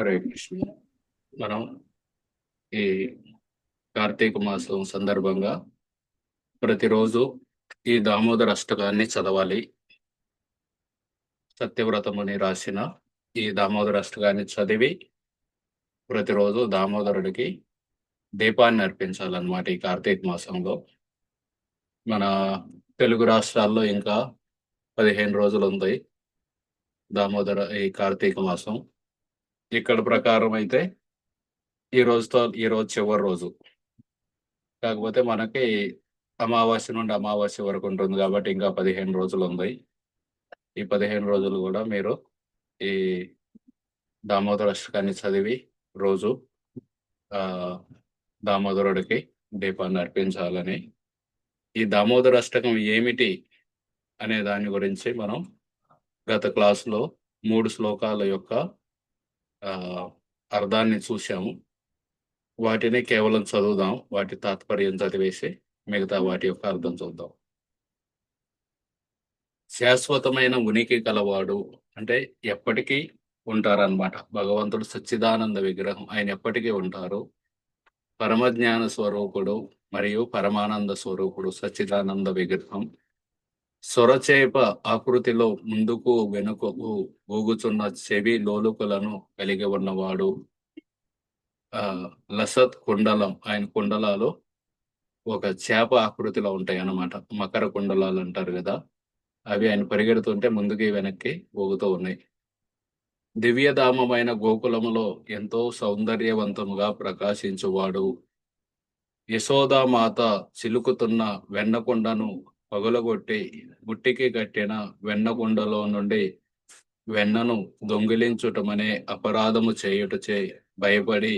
హరే కృష్ణ. మనం ఈ కార్తీక మాసం సందర్భంగా ప్రతిరోజు ఈ దామోదర అష్టకాన్ని చదవాలి. సత్యవ్రతముని రాసిన ఈ దామోదర అష్టకాన్ని చదివి ప్రతిరోజు దామోదరుడికి దీపాన్ని అర్పించాలన్నమాట ఈ కార్తీక మాసంలో. మన తెలుగు రాష్ట్రాల్లో ఇంకా పదిహేను రోజులు ఉంది దామోదర ఈ కార్తీక మాసం. ఇక్కడ ప్రకారం అయితే ఈ రోజుతో ఈ రోజు చివరి రోజు. కాకపోతే మనకి అమావాస్య నుండి అమావాస్య వరకు ఉంటుంది కాబట్టి ఇంకా పదిహేను రోజులు ఉంది. ఈ పదిహేను రోజులు కూడా మీరు ఈ దామోదర అష్టకాన్ని చదివి రోజు దామోదరుడికి దీపాన్ని అర్పించాలని. ఈ దామోదర అష్టకం ఏమిటి అనే దాని గురించి మనం గత క్లాసులో మూడు శ్లోకాల యొక్క అర్థాన్ని చూసాము వాటిని కేవలం చదువుదాం. వాటి తాత్పర్యం చదివేసి మిగతా వాటి యొక్క అర్థం చూద్దాం. శాశ్వతమైన ఉనికి కలవాడు అంటే ఎప్పటికీ ఉంటారన్నమాట. భగవంతుడు సచ్చిదానంద విగ్రహం ఆయన ఎప్పటికీ ఉంటారు. పరమజ్ఞాన స్వరూపుడు మరియు పరమానంద స్వరూపుడు సచ్చిదానంద విగ్రహం సొరచేప ఆకృతిలో ముందుకు వెనుకకు ఊగుచున్న చెవి లోలుకలను కలిగి ఉన్నవాడు. ఆ లసత్ కుండలం ఆయన కుండలాలు ఒక చేప ఆకృతిలో ఉంటాయి అన్నమాట. మకర కుండలాలు అంటారు కదా అవి ఆయన పరిగెడుతుంటే ముందుకి వెనక్కి ఊగుతూ ఉన్నాయి. దివ్యధామమైన గోకులములో ఎంతో సౌందర్యవంతముగా ప్రకాశించువాడు. యశోదామాత చిలుకుతున్న వెన్నకొండను పగులగొట్టి బుట్టికి కట్టిన వెన్నకుండలో నుండి వెన్నను దొంగిలించుటమనే అపరాధము చేయుటచే భయపడి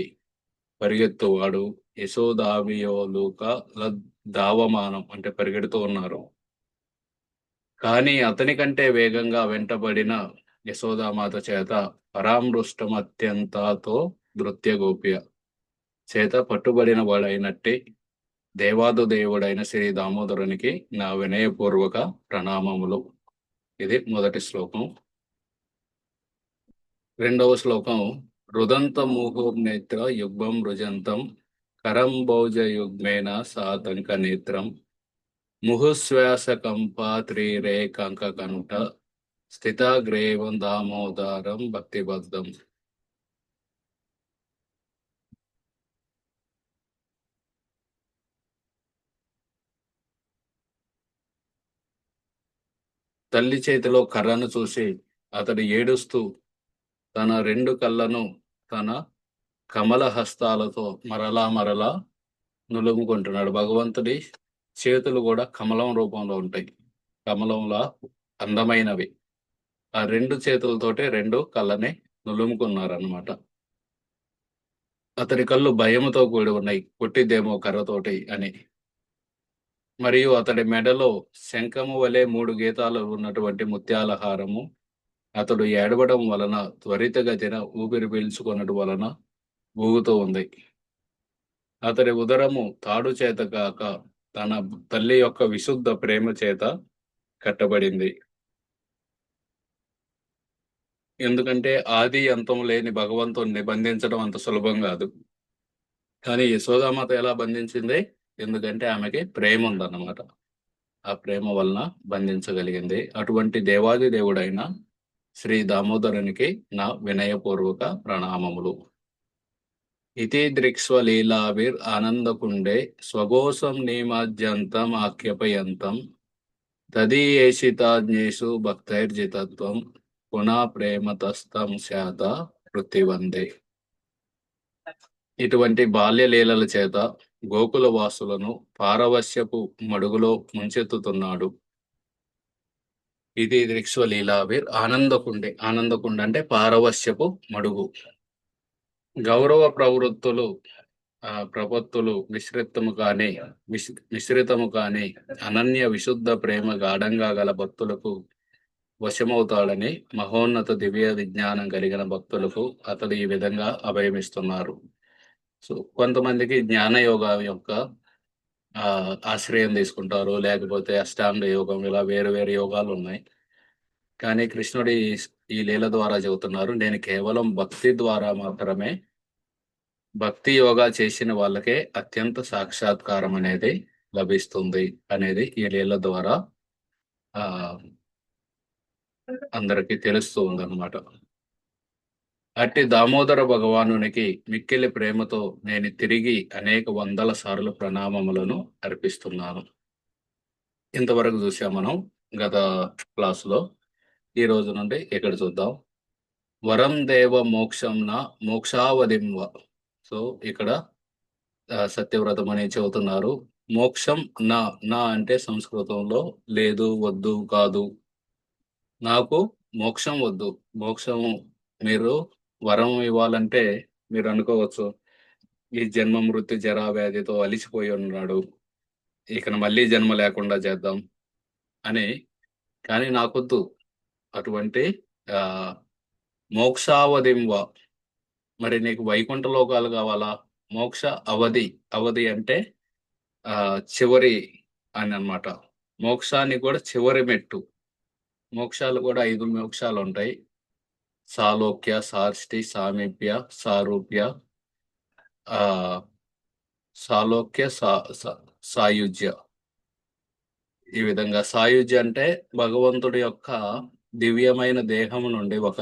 పరిగెత్తువాడు యశోదావియోలుక దావమానం అంటే పరిగెడుతూ ఉన్నారు. కానీ అతని కంటే వేగంగా వెంటబడిన యశోదామాత చేత పరామృష్టం అత్యంతతో నృత్య గోప్య చేత పట్టుబడిన వాడైనట్టే దేవాదు దేవుడైన శ్రీ దామోదరునికి నా వినయపూర్వక ప్రణామములు. ఇది మొదటి శ్లోకం. రెండవ శ్లోకం. రుదంత నేత్ర యుగ్మం రుజంతం కరంభోజ యుగ్మేన సాతంక నేత్రం. ముహుశ్వాస కంపా త్రిరేకంక కంఠ స్థితాగ్రేవం దామోదారం భక్తిబద్ధం. తల్లి చేతిలో కర్రను చూసి అతడు ఏడుస్తూ తన రెండు కళ్ళను తన కమల హస్తాలతో మరలా మరలా నులుముకుంటున్నాడు. భగవంతుడి చేతులు కూడా కమలం రూపంలో ఉంటాయి. కమలంలా అందమైనవి. ఆ రెండు చేతులతోటే రెండు కళ్ళని నులుముకున్నారు అనమాట అతని కళ్ళు భయముతో కూడి ఉన్నాయి. కొట్టిద్దేమో కర్రతోటి అని. మరియు అతడి మెడలో శంఖము వలె మూడు గీతాలు ఉన్నటువంటి ముత్యాల హారము అతడు ఏడవడం వలన త్వరితగతిన ఊపిరి పీల్చుకున్నటు వలన ఊగుతూ ఉంది. అతడి ఉదరము తాడు చేత కాక తన తల్లి యొక్క విశుద్ధ ప్రేమ చేత కట్టబడింది. ఎందుకంటే ఆది అంతం లేని భగవంతుణ్ణి బంధించడం అంత సులభం కాదు. కానీ యశోదామాత ఎలా బంధించింది? ఎందుకంటే ఆమెకి ప్రేమ ఉందన్నమాట ఆ ప్రేమ వలన బంధించగలిగింది. అటువంటి దేవాది దేవుడైన శ్రీ దామోదరునికి నా వినయపూర్వక ప్రణామములు. ఇతి దృక్స్వ దృక్స్వలీలావిర్ ఆనందకుండే స్వగోసం నీమాద్యంతం ఆఖ్యపయంతం తదీయేషితాజ్ఞేషు భక్తైర్జితత్వం పునా ప్రేమతస్తం శాత వృత్తివందే. ఇటువంటి బాల్య లీలల చేత గోకుల వాసులను పారవశ్యపు మడుగులో ముంచెత్తుతున్నాడు. ఇది లీలావీర్ ఆనందకుండే ఆనందకుండ అంటే పారవశ్యపు మడుగు. గౌరవ ప్రవృత్తులు ఆ ప్రపత్తులు మిశ్రితము కాని మిశ్రితము కాని అనన్య విశుద్ధ ప్రేమ గాఢంగా గల భక్తులకు వశమవుతాడని మహోన్నత దివ్య విజ్ఞానం కలిగిన భక్తులకు అతడు ఈ విధంగా అభయమిస్తున్నారు. సో కొంతమందికి జ్ఞాన యోగం యొక్క ఆశ్రయం తీసుకుంటారు. లేకపోతే అష్టాంగ యోగం ఇలా వేరు వేరు యోగాలు ఉన్నాయి. కానీ కృష్ణుడి ఈ లీల ద్వారా చెబుతున్నారు. నేను కేవలం భక్తి ద్వారా మాత్రమే భక్తి యోగా చేసిన వాళ్ళకే అత్యంత సాక్షాత్కారం అనేది లభిస్తుంది అనేది ఈ లీల ద్వారా ఆ అందరికీ తెలుస్తూ ఉందన్నమాట. అట్టి దామోదర భగవానునికి మిక్కిలి ప్రేమతో నేను తిరిగి అనేక వందల సార్లు ప్రణామములను అర్పిస్తున్నాను. ఇంతవరకు చూసాం మనం గత క్లాసులో. ఈ రోజు నుండి ఇక్కడ చూద్దాం. వరం దేవ మోక్షం నా మోక్షావధింవ సో ఇక్కడ సత్యవ్రతం అని చెబుతున్నారు. మోక్షం నా నా అంటే సంస్కృతంలో లేదు వద్దు కాదు. నాకు మోక్షం వద్దు. మోక్షం మీరు వరం ఇవ్వాలంటే మీరు అనుకోవచ్చు ఈ జన్మ మృత్యు జరా వ్యాధితో అలిసిపోయి ఉన్నాడు ఇక మళ్ళీ జన్మ లేకుండా చేద్దాం అని. కానీ నాకొద్దు. అటువంటి ఆ మోక్షావధింవ మరి నీకు వైకుంఠ లోకాలు కావాలా? మోక్ష అవధి అవధి అంటే ఆ చివరి అని అన్నమాట. మోక్షానికి కూడా చివరి మెట్టు. మోక్షాలు కూడా ఐదు మోక్షాలు ఉంటాయి. సాలోక్య సార్ష్టి సామీప్య సారూప్య సాలోక్య సా సాయుజ్య. ఈ విధంగా సాయుజ్య అంటే భగవంతుడి యొక్క దివ్యమైన దేహం నుండి ఒక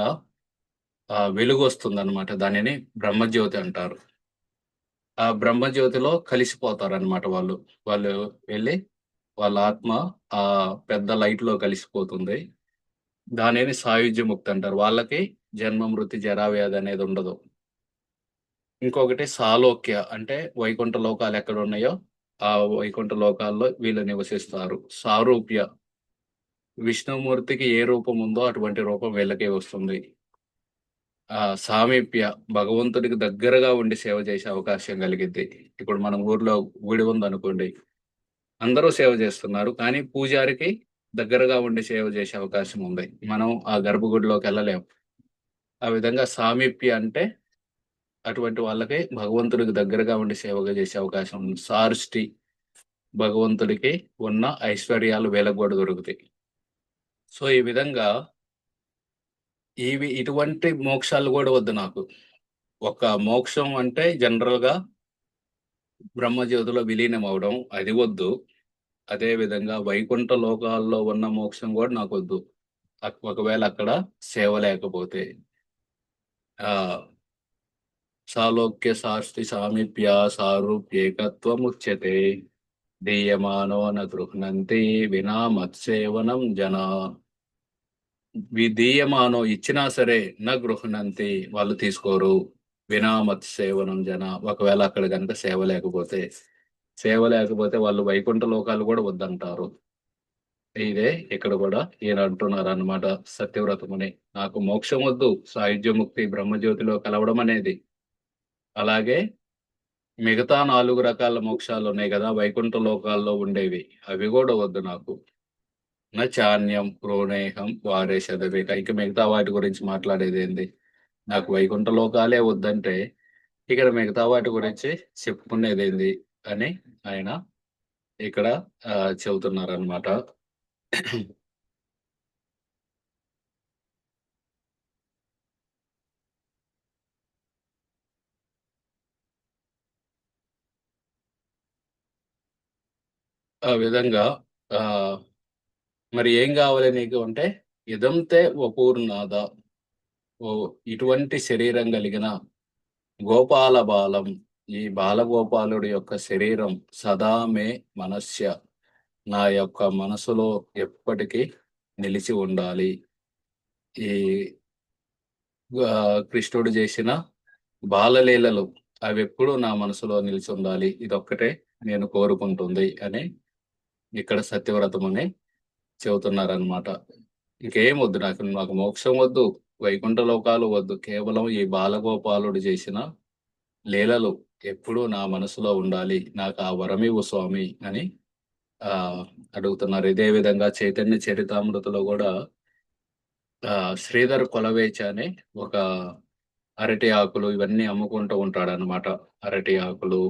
వెలుగు వస్తుంది అనమాట దానిని బ్రహ్మజ్యోతి అంటారు. ఆ బ్రహ్మజ్యోతిలో కలిసిపోతారు అనమాట వాళ్ళు. వాళ్ళు వెళ్ళి వాళ్ళ ఆత్మ ఆ పెద్ద లైట్లో కలిసిపోతుంది. దానిని సాయుజ్య ముక్తి అంటారు. వాళ్ళకి జన్మ మృతి జరావ్యాధి అనేది ఉండదు. ఇంకొకటి సాలోక్య అంటే వైకుంఠ లోకాలు ఎక్కడ ఉన్నాయో ఆ వైకుంఠ లోకాల్లో వీళ్ళు నివసిస్తారు. సారూప్య. విష్ణుమూర్తికి ఏ రూపం ఉందో అటువంటి రూపం వీళ్ళకే వస్తుంది. ఆ సామీప్య భగవంతుడికి దగ్గరగా ఉండి సేవ చేసే అవకాశం కలిగిద్ది. ఇప్పుడు మనం ఊర్లో గుడి ఉందనుకోండి అందరూ సేవ చేస్తున్నారు కానీ పూజారికి దగ్గరగా ఉండి సేవ చేసే అవకాశం ఉంది. మనం ఆ గర్భగుడిలోకి వెళ్ళలేం. ఆ విధంగా సామీప్య అంటే అటువంటి వాళ్ళకి భగవంతుడికి దగ్గరగా ఉండి సేవగా చేసే అవకాశం ఉంది. సారుష్టి భగవంతుడికి ఉన్న ఐశ్వర్యాలు వేలకు కూడా దొరుకుతాయి. సో ఈ విధంగా ఇవి ఇటువంటి మోక్షాలు కూడా వద్దు నాకు. ఒక మోక్షం అంటే జనరల్గా బ్రహ్మజ్యోతిలో విలీనం అవడం అది వద్దు. అదే విధంగా వైకుంఠ లోకాల్లో ఉన్న మోక్షం కూడా నాకు వద్దు. అక్- ఒకవేళ అక్కడ సేవ లేకపోతే సాలోక్య శాస్తి సామీప్య సారూప్యేకత్వముచ్యతే దీయమానో న వినా మత్సేవనం జన. విధీయమానో ఇచ్చినా సరే న గృహణంతి వాళ్ళు తీసుకోరు. వినా మత్సేవనం జన. ఒకవేళ అక్కడ కనుక సేవ లేకపోతే సేవ లేకపోతే వాళ్ళు వైకుంఠ లోకాలు కూడా వద్దంటారు. ఇదే ఇక్కడ కూడా ఈయన అంటున్నారు అన్నమాట సత్యవ్రతముని. నాకు మోక్షం వద్దు సాయుధ్యముక్తి బ్రహ్మజ్యోతిలో కలవడం అనేది. అలాగే మిగతా నాలుగు రకాల మోక్షాలు ఉన్నాయి కదా వైకుంఠ లోకాల్లో ఉండేవి. అవి కూడా వద్దు నాకు. నా చాన్యం ప్రోణేహం వారే చదవి ఇక మిగతా వాటి గురించి మాట్లాడేది ఏంది? నాకు వైకుంఠ లోకాలే వద్దంటే ఇక్కడ మిగతా వాటి గురించి చెప్పుకునేది ఏంది? అని ఆయన ఇక్కడ చెబుతున్నారు అనమాట ఆ విధంగా ఆ మరి ఏం కావాలి నీకు అంటే ఇదంతే వపూర్ణాద ఓ ఇటువంటి శరీరం కలిగిన గోపాల బాలం ఈ బాలగోపాలుడి యొక్క శరీరం సదా మే మనస్య. నా యొక్క మనసులో ఎప్పటికీ నిలిచి ఉండాలి. ఈ కృష్ణుడు చేసిన బాలలీలలు అవి ఎప్పుడూ నా మనసులో నిలిచి ఉండాలి. ఇదొక్కటే నేను కోరుకుంటుంది అని ఇక్కడ సత్యవ్రతమని చెబుతున్నారనమాట ఇంకేం వద్దు నాకు నాకు మోక్షం వద్దు వైకుంఠ లోకాలు వద్దు. కేవలం ఈ బాలగోపాలుడు చేసిన లీలలు ఎప్పుడూ నా మనసులో ఉండాలి. నాకు ఆ వరమివు స్వామి అని అడుగుతున్నారు. ఇదే విధంగా చైతన్య చరితామృతలో కూడా ఆ శ్రీధర్ కొలవేచ అని ఒక అరటి ఆకులు ఇవన్నీ అమ్ముకుంటూ ఉంటాడు అనమాట అరటి ఆకులు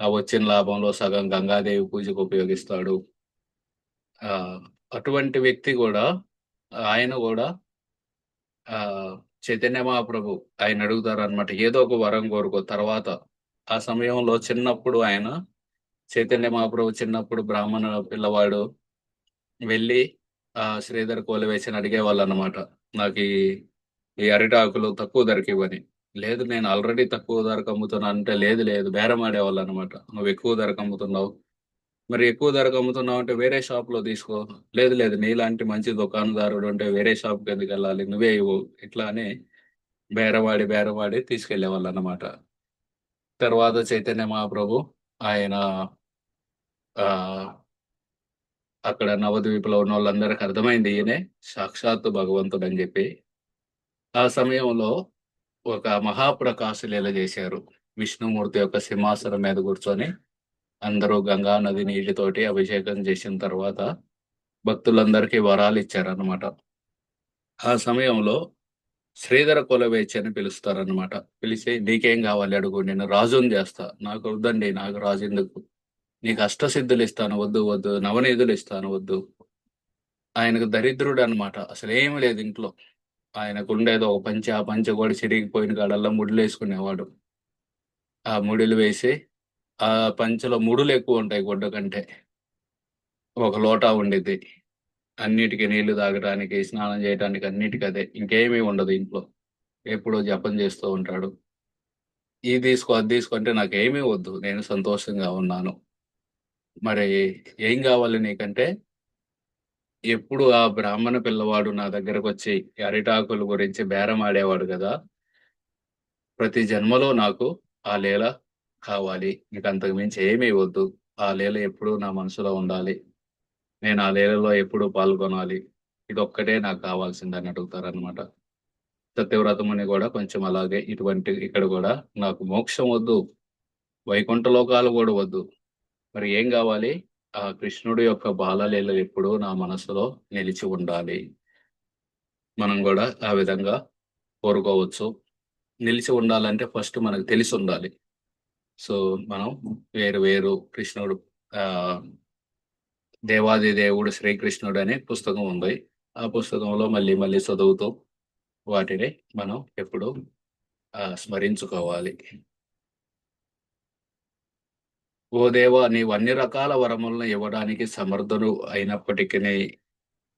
ఆ వచ్చిన లాభంలో సగం గంగాదేవి పూజకు ఉపయోగిస్తాడు. ఆ అటువంటి వ్యక్తి కూడా ఆయన కూడా ఆ చైతన్య మహాప్రభు ఆయన అడుగుతారు అనమాట ఏదో ఒక వరం కోరుకో. తర్వాత ఆ సమయంలో చిన్నప్పుడు ఆయన చైతన్య మహాప్రభు చిన్నప్పుడు బ్రాహ్మణ పిల్లవాడు వెళ్ళి ఆ శ్రీధర్ కోలవేసిన అడిగేవాళ్ళు అనమాట నాకు ఈ ఈ అరిటాకులు తక్కువ ధరకి ఇవ్వని. లేదు నేను ఆల్రెడీ తక్కువ ధరకు అమ్ముతున్నాను అంటే లేదు లేదు బేరం ఆడేవాళ్ళు అనమాట నువ్వు ఎక్కువ ధరకు అమ్ముతున్నావు. మరి ఎక్కువ ధరకు అమ్ముతున్నావు అంటే వేరే షాప్లో తీసుకో. లేదు లేదు నీలాంటి మంచి దుకాణదారుడు అంటే వేరే షాప్కి ఎందుకు వెళ్ళాలి? నువ్వే ఇవ్వు. ఇట్లా అని బేరవాడి బేరవాడి తీసుకెళ్ళేవాళ్ళు అనమాట తర్వాత చైతన్య మహాప్రభు ఆయన ఆ అక్కడ నవద్వీపులో ఉన్న వాళ్ళందరికి అర్థమైంది ఈయనే. సాక్షాత్తు భగవంతుడు అని చెప్పి. ఆ సమయంలో ఒక మహాప్రకాశలీల చేశారు? విష్ణుమూర్తి యొక్క సింహాసనం మీద కూర్చొని అందరూ గంగా నది నీటితోటి అభిషేకం చేసిన తర్వాత భక్తులందరికీ వరాలు ఇచ్చారనమాట ఆ సమయంలో శ్రీధర కొలవేచి అని పిలుస్తారనమాట పిలిచి నీకేం కావాలి అడుగు నేను రాజుని చేస్తా. నాకు వద్దండి నాకు రాజు ఎందుకు? నీకు అష్టసిద్ధులు ఇస్తాను వద్దు వద్దు. నవనీధులు ఇస్తాను వద్దు. ఆయనకు దరిద్రుడు అనమాట అసలు ఏమి లేదు ఇంట్లో. ఆయనకు ఉండేది ఒక పంచి ఆ పంచి కూడా చిరిగిపోయిన కాడల్లా ముడులు వేసుకునేవాడు. ఆ ముడులు వేసి ఆ పంచలో ముడులు ఎక్కువ ఉంటాయి గుడ్డ కంటే. ఒక లోటా ఉండేది అన్నిటికీ నీళ్ళు తాగడానికి స్నానం చేయడానికి అన్నిటికీ అదే. ఇంకేమీ ఉండదు ఇంట్లో. ఎప్పుడో జపం చేస్తూ ఉంటాడు. ఇది తీసుకో అది తీసుకో అంటే నాకు ఏమీ వద్దు. నేను సంతోషంగా ఉన్నాను. మరి ఏం కావాలి నీకంటే ఎప్పుడు ఆ బ్రాహ్మణ పిల్లవాడు నా దగ్గరకు వచ్చి అరిటాకుల గురించి బేరం ఆడేవాడు కదా. ప్రతి జన్మలో నాకు ఆ లీల కావాలి. నీకు అంతకు మించి ఏమీ వద్దు. ఆ లీల ఎప్పుడు నా మనసులో ఉండాలి. నేను ఆ లీలలో ఎప్పుడు పాల్గొనాలి? ఇది ఒక్కటే నాకు కావాల్సిందని అడుగుతారనమాట సత్యవ్రతముని కూడా కొంచెం అలాగే ఇటువంటి ఇక్కడ కూడా నాకు మోక్షం వద్దు. వైకుంఠ లోకాలు కూడా వద్దు. మరి ఏం కావాలి? ఆ కృష్ణుడి యొక్క బాలలీలలు ఎప్పుడూ నా మనసులో నిలిచి ఉండాలి. మనం కూడా ఆ విధంగా కోరుకోవచ్చు. నిలిచి ఉండాలంటే ఫస్ట్ మనకు తెలిసి ఉండాలి. సో మనం వేరు వేరు కృష్ణుడు ఆ దేవాది దేవుడు శ్రీకృష్ణుడు అనే పుస్తకం ఉంది. ఆ పుస్తకంలో మళ్ళీ మళ్ళీ చదువుతూ వాటిని మనం ఎప్పుడు ఆ, స్మరించుకోవాలి. ఓ దేవా నీవు అన్ని రకాల వరములను ఇవ్వడానికి సమర్థుడు అయినప్పటికీ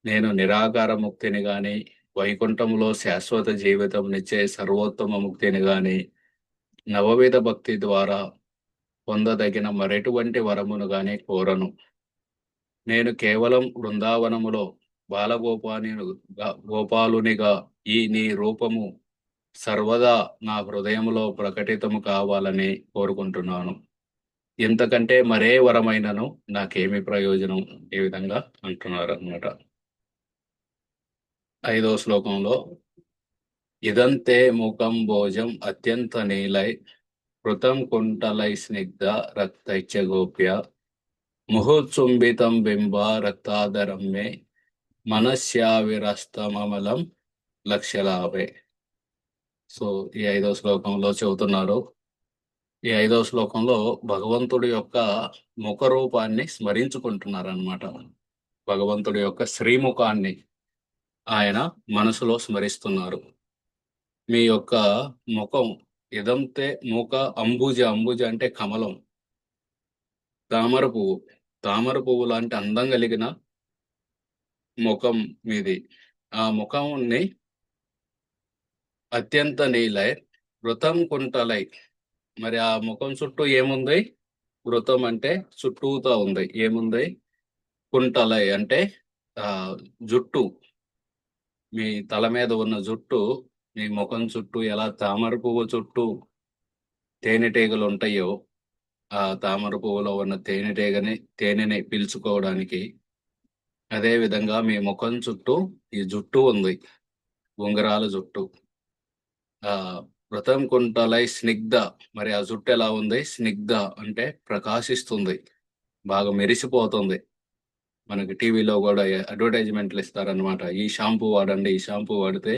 నేను నిరాకార ముక్తిని గాని వైకుంఠంలో శాశ్వత జీవితం నిచ్చే సర్వోత్తమ ముక్తిని గాని నవవిధ భక్తి ద్వారా పొందదగిన మరెటువంటి వరమును గాని కోరను. నేను కేవలం బృందావనములో బాలగోపాని గోపాలునిగా ఈ నీ రూపము సర్వదా నా హృదయంలో ప్రకటితము కావాలని కోరుకుంటున్నాను. ఇంతకంటే మరే వరమైనను నాకేమి ప్రయోజనం? ఈ విధంగా అంటున్నారు అన్నమాట ఐదో శ్లోకంలో ఇదంతే ముఖం భోజం అత్యంత నీలై కృతం కుంటలై స్నిగ్ధ రక్తైత్య గోప్య ముహుత్సుంబితం బింబ రక్తాదరం మే మనశ్యావిరస్తమలం లక్షలాభే. సో ఈ ఐదో శ్లోకంలో చెబుతున్నారు. ఈ ఐదో శ్లోకంలో భగవంతుడి యొక్క ముఖ రూపాన్ని స్మరించుకుంటున్నారు అనమాట భగవంతుడి యొక్క శ్రీముఖాన్ని ఆయన మనసులో స్మరిస్తున్నారు. మీ యొక్క ముఖం ఇదంతే ముఖ అంబుజ అంబుజ అంటే కమలం. తామర పువ్వు తామర పువ్వు లాంటి అందం కలిగిన ముఖం మీది. ఆ ముఖంని అత్యంత నీలై వృతం కుంటలై. మరి ఆ ముఖం చుట్టూ ఏముంది? వృతం అంటే చుట్టూతో ఉంది. ఏముంది? కుంటలై అంటే ఆ జుట్టు. మీ తల మీద ఉన్న జుట్టు మీ ముఖం చుట్టూ ఎలా తామర పువ్వు చుట్టూ తేనెటీగలు ఉంటాయో ఆ తామర పువ్వులో ఉన్న తేనెటీగని తేనెని పీల్చుకోవడానికి అదే విధంగా మీ ముఖం చుట్టూ ఈ జుట్టు ఉంది. ఉంగరాల జుట్టు. ఆ వ్రతం కుంటలై స్నిగ్ధ. మరి ఆ జుట్టు ఎలా ఉంది? స్నిగ్ధ అంటే ప్రకాశిస్తుంది. బాగా మెరిసిపోతుంది. మనకి టీవీలో కూడా అడ్వర్టైజ్మెంట్లు ఇస్తారనమాట ఈ షాంపూ వాడండి ఈ షాంపూ వాడితే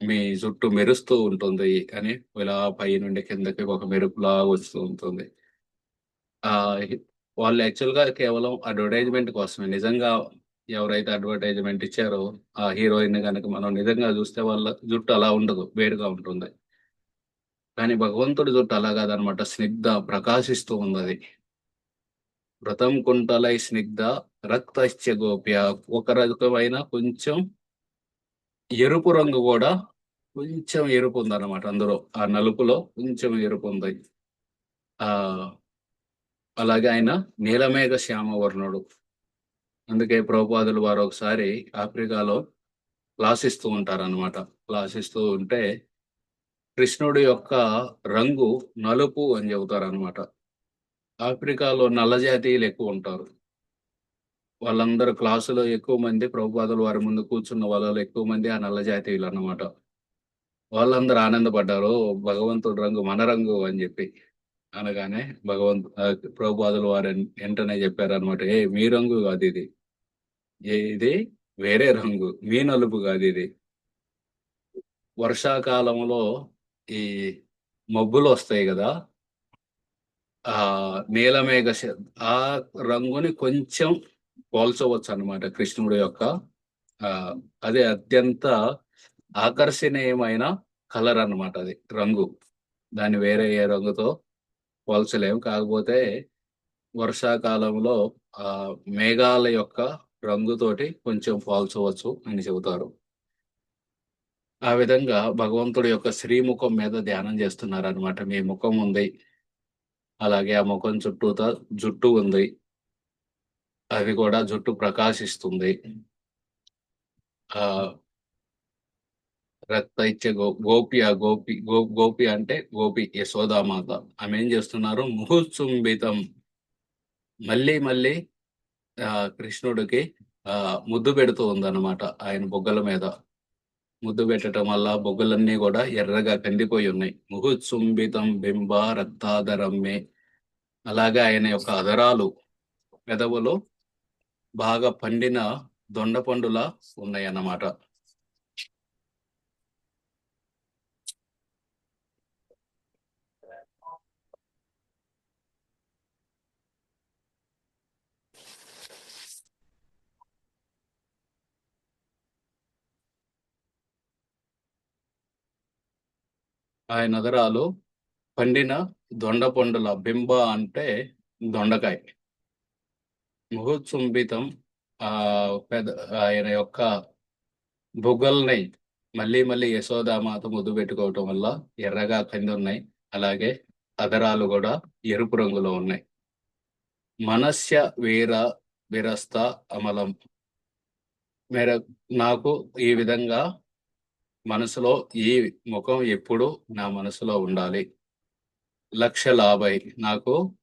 మీ జుట్టు మెరుస్తూ ఉంటుంది అని ఇలా పై నుండి కిందకి ఒక మెరుపులా వస్తూ ఉంటుంది. వాళ్ళు యాక్చువల్గా కేవలం అడ్వర్టైజ్మెంట్ కోసమే. నిజంగా ఎవరైతే అడ్వర్టైజ్మెంట్ ఇచ్చారో ఆ హీరోయిన్ కనుక మనం నిజంగా చూస్తే వాళ్ళ జుట్టు అలా ఉండదు వేరుగా ఉంటుంది. కానీ భగవంతుడి జుట్టు అలా కాదనమాట. స్నిగ్ధ ప్రకాశిస్తూ ఉంది అది వ్రతం కుంటలై స్నిగ్ధ రక్తశ్చ గోప్య. ఒక రకమైన కొంచెం ఎరుపు రంగు కూడా కొంచెం ఎరుపు ఉందన్నమాట అందులో. ఆ నలుపులో కొంచెం ఎరుపు ఉంది. ఆ అలాగే ఆయన నీలమేఘ శ్యామవర్ణుడు. అందుకే ప్రభుపాదులు వారు ఒకసారి ఆఫ్రికాలో క్లాస్ ఇస్తూ ఉంటారన్నమాట. క్లాస్ ఇస్తూ ఉంటే కృష్ణుడి యొక్క రంగు నలుపు అని చెబుతారు అనమాట ఆఫ్రికాలో నల్లజాతీయులు ఎక్కువ ఉంటారు. వాళ్ళందరూ క్లాసులో ఎక్కువ మంది ప్రభుపాదులు వారి ముందు కూర్చున్న వాళ్ళలో ఎక్కువ మంది ఆ నల్ల జాతీయులు అన్నమాట. వాళ్ళందరూ ఆనందపడ్డారు. భగవంతుడు రంగు మన రంగు అని చెప్పి. అనగానే భగవంతు ప్రభుపాదులు వారు వెంటనే చెప్పారు అనమాట ఏ మీ రంగు కాదు ఇది. ఇది వేరే రంగు మీ నలుపు కాదు ఇది. వర్షాకాలంలో ఈ మబ్బులు వస్తాయి కదా ఆ నీలమేఘ ఆ రంగుని కొంచెం పోల్చవచ్చు అన్నమాట కృష్ణుడి యొక్క ఆ అదే అత్యంత ఆకర్షణీయమైన కలర్ అన్నమాట అది రంగు. దాన్ని వేరే ఏ రంగుతో పోల్చలేం కాకపోతే వర్షాకాలంలో ఆ మేఘాల యొక్క రంగుతోటి కొంచెం పోల్చవచ్చు అని చెబుతారు. ఆ విధంగా భగవంతుడి యొక్క శ్రీముఖం మీద ధ్యానం చేస్తున్నారు అనమాట మీ ముఖం ఉంది. అలాగే ఆ ముఖం చుట్టూతా జుట్టు ఉంది. అది కూడా జుట్టు ప్రకాశిస్తుంది. ఆ రక్త ఇచ్చే గో గోపి ఆ గోపి గో గోపి అంటే గోపి యశోదామాత. ఆమె ఏం చేస్తున్నారు? ముహుత్సుంబితం మళ్ళీ మళ్ళీ ఆ కృష్ణుడికి ఆ ముద్దు పెడుతూ ఉందన్నమాట ఆయన బొగ్గల మీద. ముద్దు పెట్టడం వల్ల బొగ్గలన్నీ కూడా ఎర్రగా కందిపోయి ఉన్నాయి. ముహుత్సుంబితం బింబ రక్తాధరమ్మే అలాగే ఆయన యొక్క అధరాలు పెదవులు బాగా పండిన దొండ పండులా ఉన్నాయన్నమాట. ఆ ఆయన పండిన దొండ పండుల బింబ అంటే దొండకాయ. ముహుచుంబితం ఆ పెద ఆయన యొక్క బుగ్గల్ని మళ్ళీ మళ్ళీ యశోదామాత ముద్దు పెట్టుకోవటం వల్ల ఎర్రగా కంది ఉన్నాయి అలాగే అదరాలు కూడా ఎరుపు రంగులో ఉన్నాయి. మనస్య వీర విరస్త అమలం. మేర నాకు ఈ విధంగా మనసులో ఈ ముఖం ఎప్పుడు నా మనసులో ఉండాలి. లక్ష లాభై నాకు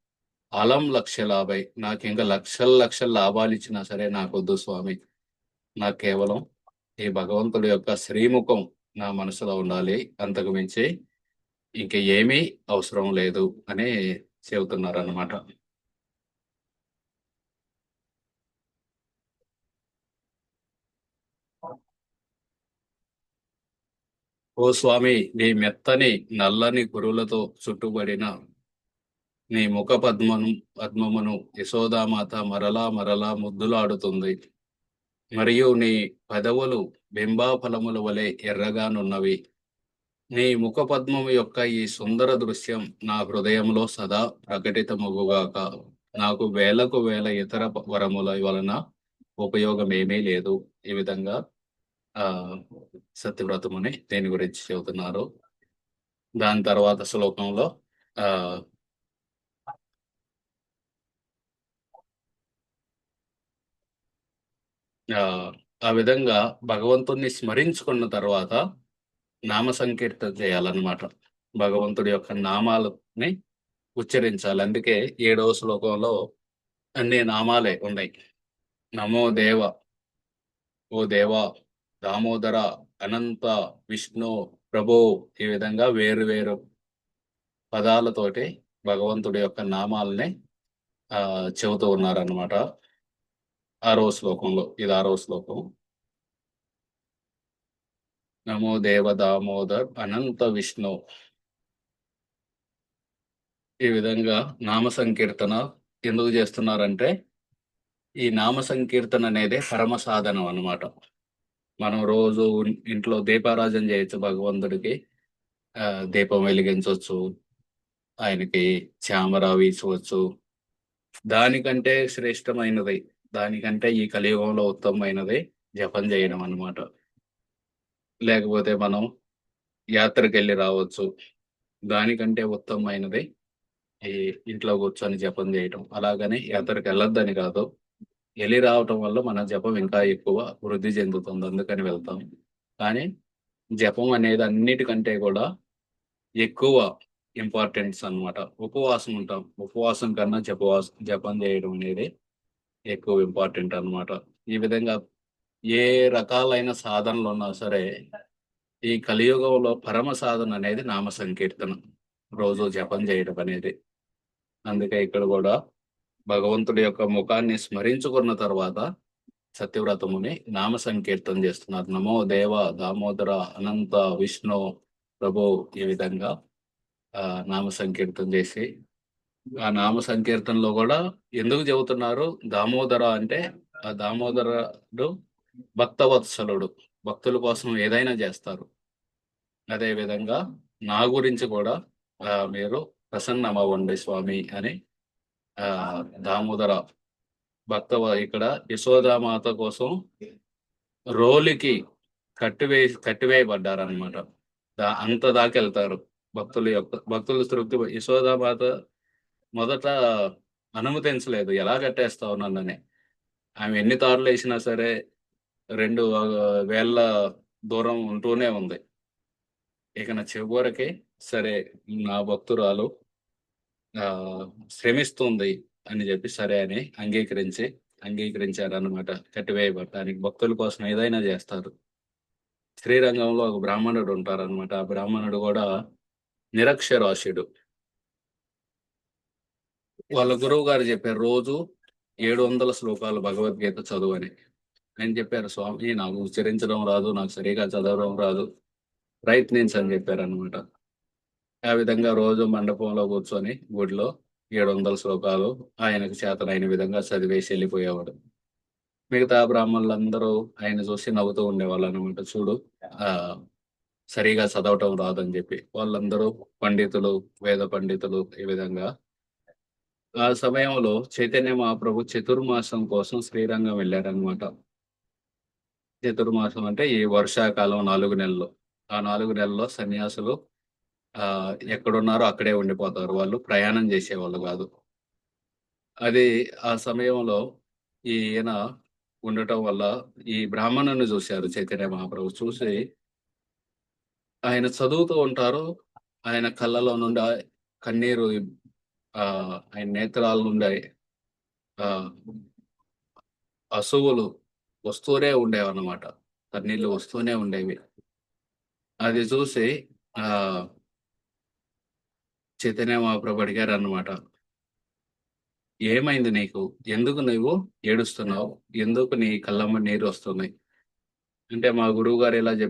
అలం లక్ష లాభై నాకు ఇంకా లక్షల లక్షల లాభాలు ఇచ్చినా సరే నాకు వద్దు స్వామి. నాకు కేవలం ఈ భగవంతుడి యొక్క శ్రీముఖం నా మనసులో ఉండాలి. అంతకు మించి ఇంక ఏమీ అవసరం లేదు అని చెబుతున్నారు ఓ స్వామి నీ మెత్తని నల్లని గురువులతో చుట్టుబడిన నీ ముఖ పద్మను పద్మమును యశోదామాత మరలా మరలా ముద్దులాడుతుంది. మరియు నీ పెదవులు బింబాఫలముల వలె ఎర్రగానున్నవి. నీ ముఖ పద్మము యొక్క ఈ సుందర దృశ్యం నా హృదయంలో సదా ప్రకటితమగుగాక. నాకు వేలకు వేల ఇతర వరముల వలన ఉపయోగమేమీ లేదు. ఈ విధంగా ఆ సత్యవ్రతముని దేని గురించి చెబుతున్నారు? దాని తర్వాత శ్లోకంలో ఆ ఆ ఆ విధంగా భగవంతుణ్ణి స్మరించుకున్న తర్వాత నామ సంకీర్తన చేయాలన్నమాట. భగవంతుడి యొక్క నామాలని ఉచ్చరించాలి. అందుకే ఏడవ శ్లోకంలో అన్ని నామాలే ఉన్నాయి. నమో దేవ ఓ దేవా దామోదర అనంత విష్ణు ప్రభో ఈ విధంగా వేరు వేరు పదాలతోటి భగవంతుడి యొక్క నామాలని ఆ చెబుతూ ఉన్నారన్నమాట. ఆరో శ్లోకంలో ఇది ఆరో శ్లోకం. నమో దేవ దామోదర్ అనంత విష్ణు. ఈ విధంగా నామ సంకీర్తన ఎందుకు చేస్తున్నారంటే ఈ నామ సంకీర్తన అనేది పరమ సాధనం అన్నమాట. మనం రోజు ఇంట్లో దీపారాజన చేయొచ్చు భగవంతుడికి. దీపం వెలిగించవచ్చు. ఆయనకి చామర వీసవచ్చు. దానికంటే శ్రేష్టమైనది దానికంటే ఈ కలియుగంలో ఉత్తమమైనది జపం చేయడం అన్నమాట. లేకపోతే మనం యాత్రకు వెళ్ళి రావచ్చు. దానికంటే ఉత్తమమైనది ఈ ఇంట్లో కూర్చొని జపం చేయటం. అలాగని యాత్రకు వెళ్ళొద్దని కాదు. వెళ్ళి రావటం వల్ల మన జపం ఇంకా ఎక్కువ వృద్ధి చెందుతుంది. అందుకని వెళ్తాం. కానీ జపం అనేది అన్నిటికంటే కూడా ఎక్కువ ఇంపార్టెన్స్ అన్నమాట. ఉపవాసం ఉంటాం. ఉపవాసం కన్నా జపవాసం జపం చేయడం అనేది ఎక్కువ ఇంపార్టెంట్ అన్నమాట. ఈ విధంగా ఏ రకాలైన సాధనలు ఉన్నా సరే ఈ కలియుగంలో పరమ సాధన అనేది నామ సంకీర్తన. రోజు జపం చేయడం అనేది. అందుకే ఇక్కడ కూడా భగవంతుడి యొక్క ముఖాన్ని స్మరించుకున్న తర్వాత సత్యవ్రతముని నామ సంకీర్తన చేస్తున్నారు. నమో దేవ దామోదర అనంత విష్ణు ప్రభు ఈ విధంగా ఆ నామ సంకీర్తన చేసి ఆ నామ సంకీర్తనలో కూడా ఎందుకు చెబుతున్నారు? దామోదర అంటే ఆ దామోదరుడు భక్తవత్సలుడు. భక్తుల కోసం ఏదైనా చేస్తారు. అదే విధంగా నా గురించి కూడా ఆ, మీరు ప్రసన్నమవ్వండి స్వామి అని దామోదర భక్త ఇక్కడ యశోదామాత కోసం రోలికి కట్టివే కట్టివేయబడ్డారనమాట దా అంత దాకా వెళ్తారు భక్తుల యొక్క భక్తుల తృప్తి యశోదామాత మొదట అనుమతించలేదు ఎలా కట్టేస్తావు నన్నని. ఆమె ఎన్ని తారులు వేసినా సరే రెండు వేల వేళ్ళ దూరం ఉంటూనే ఉంది. ఇక నా చివరికి సరే నా భక్తురాలు శ్రమిస్తుంది అని చెప్పి సరే అని అంగీకరించి అంగీకరించారు అనమాట కట్టివేయబడటానికి భక్తుల కోసం ఏదైనా చేస్తారు. శ్రీరంగంలో ఒక బ్రాహ్మణుడు ఉంటారనమాట ఆ బ్రాహ్మణుడు కూడా నిరక్షరాస్యుడు. వాళ్ళ గురువు గారు చెప్పారు రోజు ఏడు వందల శ్లోకాలు భగవద్గీత చదువు అని. ఆయన చెప్పారు స్వామి నాకు ఉచ్చరించడం రాదు నాకు సరిగా చదవడం రాదు. ప్రయత్నించని చెప్పారు అనమాట ఆ విధంగా రోజు మండపంలో కూర్చొని గుడిలో ఏడు వందల శ్లోకాలు ఆయనకు చేతనైన విధంగా చదివేసి వెళ్ళిపోయేవాడు. మిగతా బ్రాహ్మణులందరూ ఆయన చూసి నవ్వుతూ ఉండేవాళ్ళు అనమాట చూడు ఆ సరిగా చదవటం రాదని చెప్పి. వాళ్ళందరూ పండితులు వేద పండితులు ఈ విధంగా. ఆ సమయంలో చైతన్య మహాప్రభు చతుర్మాసం కోసం శ్రీరంగం వెళ్ళారనమాట. చతుర్మాసం అంటే ఈ వర్షాకాలం నాలుగు నెలలు. ఆ నాలుగు నెలల్లో సన్యాసులు ఎక్కడున్నారో అక్కడే ఉండిపోతారు వాళ్ళు. ప్రయాణం చేసేవాళ్ళు కాదు. అది ఆ సమయంలో ఈయన ఉండటం వల్ల ఈ బ్రాహ్మణుని చూశారు చైతన్య మహాప్రభు చూసి ఆయన చదువుతూ ఉంటారు. ఆయన కళ్ళలో నుండి కన్నీరు ఆ ఆయన నేత్రాల నుండి ఆ అసువులు వస్తూనే ఉండేవి అన్నమాట కన్నీళ్ళు వస్తూనే ఉండేవి. అది చూసి ఆ చైతన్య మహాప్రభు అడిగారు అన్నమాట ఏమైంది నీకు? ఎందుకు నువ్వు ఏడుస్తున్నావు? ఎందుకు నీ కళ్ళమ్మ నీరు వస్తున్నాయి? అంటే మా గురువు గారు ఇలా చెప్పారు.